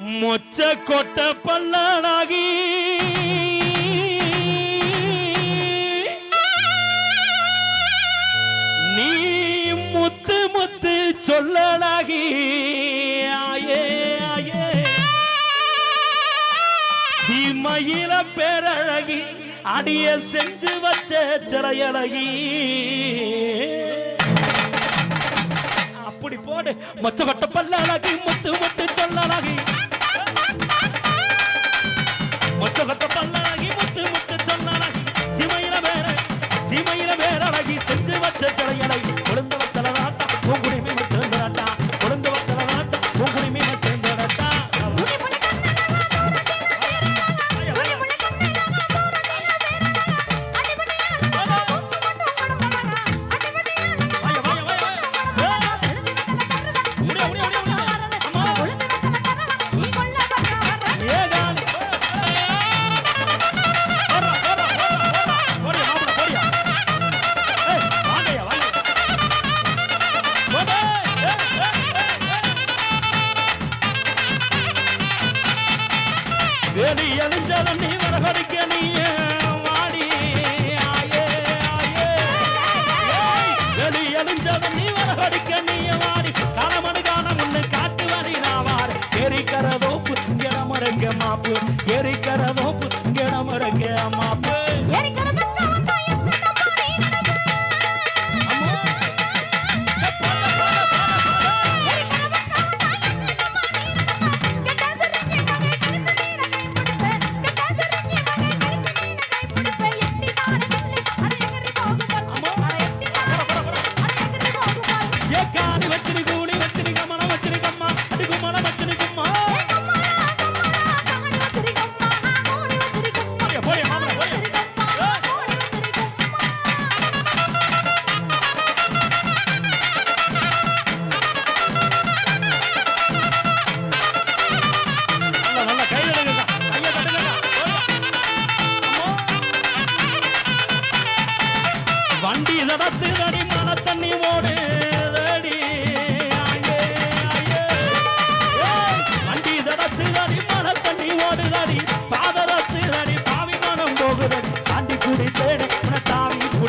மொச்ச கொட்ட பல்லனாகி நீ முத்து முத்து சொல்லனாகி. ஆயே ஆயே. சீமையில பேரழகி அடிய செஞ்சு வச்ச சிறையழகி. அப்படி போடு மொச்ச கொட்ட பல்லழகி முத்து முத்து சொல்லழகி ஏடி எழிஞ்சதம் நீ வரகடிக்க நீ வாடி ஆயே ஆயே. ஏடி எழிஞ்சதம் நீ வரகடிக்க நீ வாடி காலமணி காலம் ஒன்று காட்டு வரி நாவார் எரிக்கிறதோ புத்திங்கிடமுறைக்க மாப்பு. மாப்பு. Y es que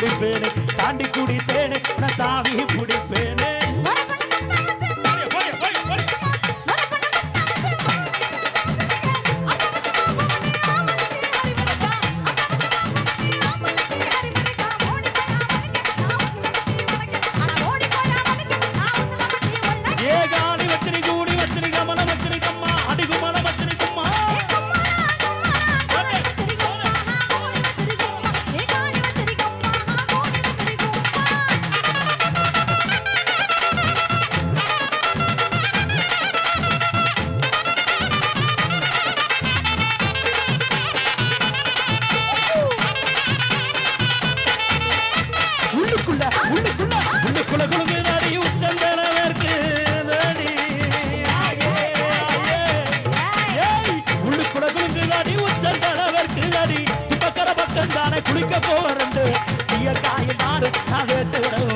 கொடுப்பேனே. தாண்டி கொடு குளிக்க போறேன் சீயக்காய் மாறு நான் வச்சு விடவும்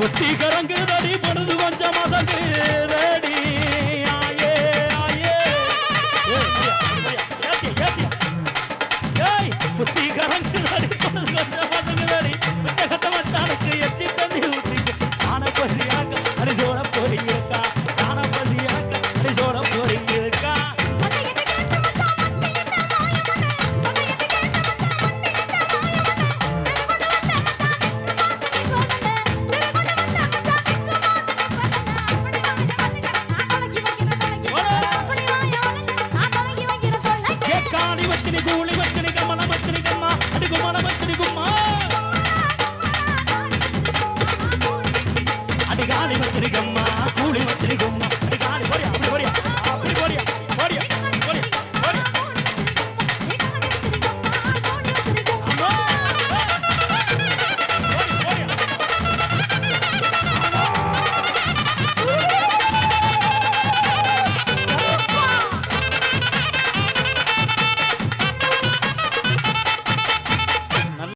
புத்தி கரங்கு தடி பொழுது கொஞ்சம் மசங்கு ரெடி ஆயே ஆயே புத்தி கரங்கு అది గుమ్మ. అడిగాలి గమ్మ.